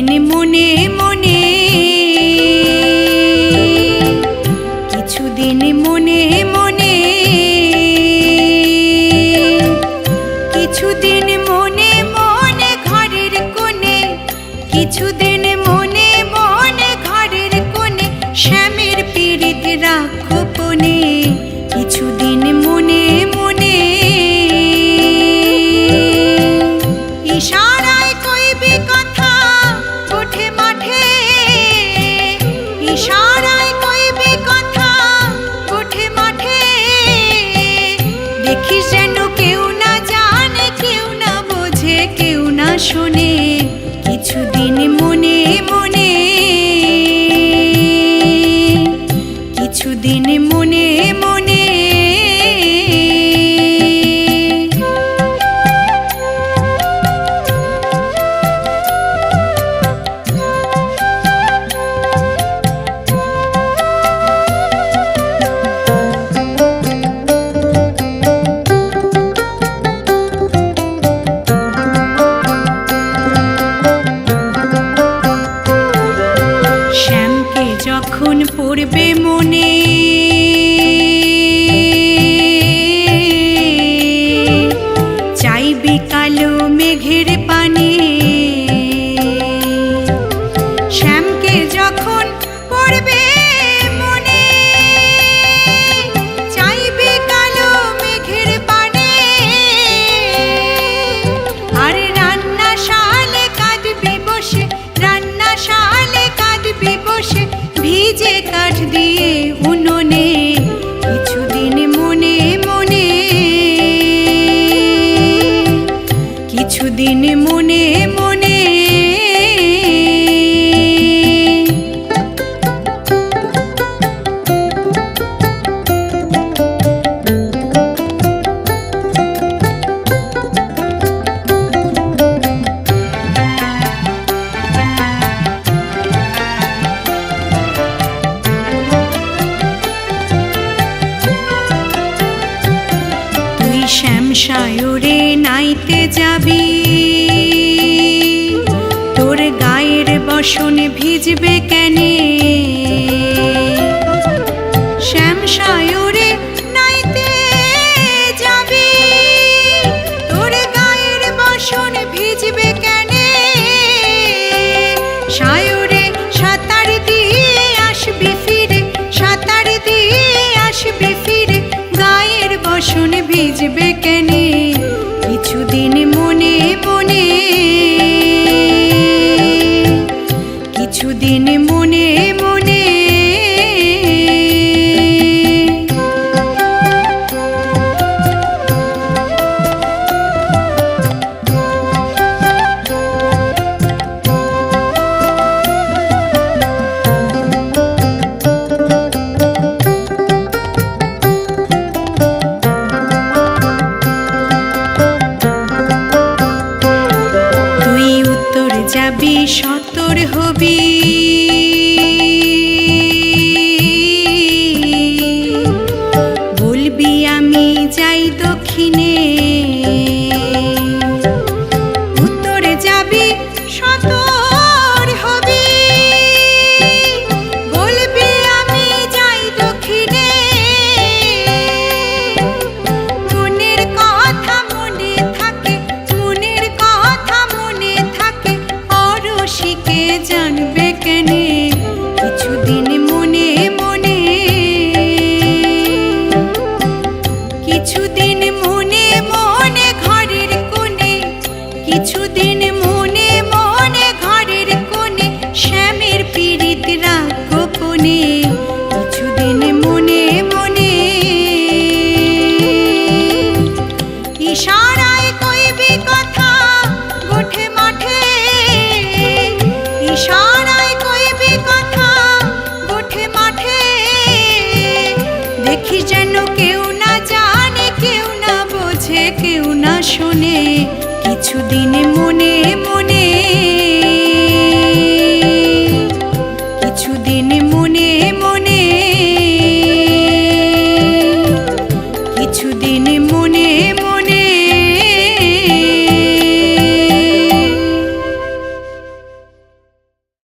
মনে যখন পড়বে মনে কাঠ দিয়ে সায়রে নাইতে যাবি। তোর গায়ের বসনে ভিজবে কেনে? শ্যাম সায়রে নাইতে যাবি। তোর গায়ের বসনে ভিজবে কেনে? সায়রে সাঁতার দিয়ে আসবি ফিরে, সাঁতার দিয়ে আসবি ফিরে। গায়ের বসনে ভিজবে কেনে? সতর হবি। জানবে কেনে? শুনে কিছুদিন মনে মনে